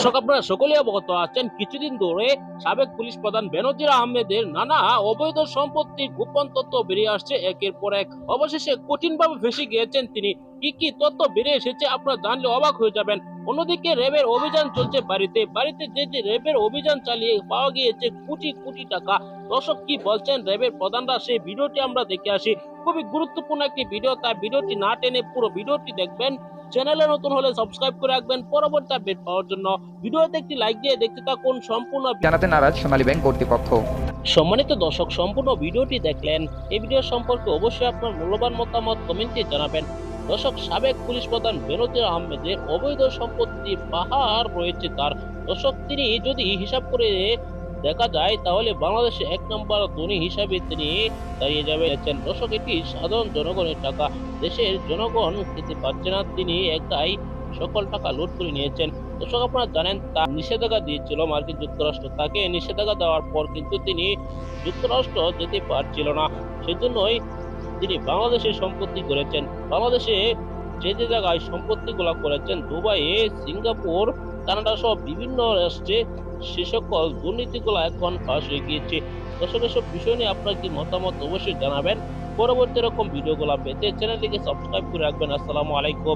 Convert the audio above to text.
দর্শক, আপনারা সকলে অবগত আছেন, কিছুদিন ধরে সাবেক পুলিশ প্রধান বেনজির আহমেদের নানা অবৈধ সম্পত্তির গোপন তথ্য বেরিয়ে আসছে। একের পর এক অবশেষে কঠিনভাবে ফেসে গিয়েছেন তিনি। কি কি তথ্য বেরিয়ে এসেছে আপনারা জানলে অবাক হয়ে যাবেন। অন্যদিকে র্যাবের অভিযান চলছে বাড়িতে। বাড়িতে যে যে র্যাবের অভিযান চালিয়ে পাওয়া গিয়েছে কোটি কোটি টাকা। দর্শক কি বলছেন? র্যাবের প্রধানরা সেই ভিডিওটি আমরা দেখে আসি। খুবই গুরুত্বপূর্ণ একটি ভিডিও তাই ভিডিওটি না টেনে পুরো ভিডিওটি দেখবেন। চ্যানেলে নতুন হলে সাবস্ক্রাইব করে রাখবেন পরবর্তী আপডেট পাওয়ার জন্য। ভিডিওতে একটি লাইক দিয়ে দেখতে থাকুন। সম্পূর্ণ জানাতে নারাজ সোনালী ব্যাংক কর্তৃপক্ষ। সম্মানিত দর্শক সম্পূর্ণ ভিডিওটি দেখলেন। এই ভিডিও সম্পর্কে অবশ্যই আপনার মূল্যবান মতামত কমেন্টে জানাবেন। দর্শক সাবেক পুলিশ প্রধান বেনজির আহমেদের অবৈধ সম্পত্তি পাহাড় রয়েছে তার দশক তিনি যদি হিসাব করে দেখা যায়, তাহলে বাংলাদেশে এক নম্বর ধনী হিসাবে তিনি দাঁড়িয়ে যাবেন দর্শক এটি সাধারণ জনগণের টাকা। দেশের জনগণ খেতে পারছে না। তিনি একাই সকল টাকা লুট করে নিয়েছেন। দর্শক, আপনারা জানেন তা নিষেধাজ্ঞা দিয়েছিল মার্কিন যুক্তরাষ্ট্র। তাকে নিষেধাজ্ঞা দেওয়ার পর কিন্তু তিনি যুক্তরাষ্ট্র যেতে পারছিল না। সেজন্যই তিনি বাংলাদেশে সম্পত্তি করেছেন, বাংলাদেশে যে যে জায়গায় সম্পত্তিগুলো করেছেন দুবাইয়ে সিঙ্গাপুর, কানাডা সহ বিভিন্ন রাষ্ট্রে সে সকল দুর্নীতিগুলো এখন ফাঁস হয়ে গিয়েছে। দর্শক, এসব বিষয় নিয়ে আপনার কি মতামত অবশ্যই জানাবেন। পরবর্তী এরকম ভিডিওগুলো পেতে চ্যানেলটিকে সাবস্ক্রাইব করে রাখবেন। আসসালামু আলাইকুম।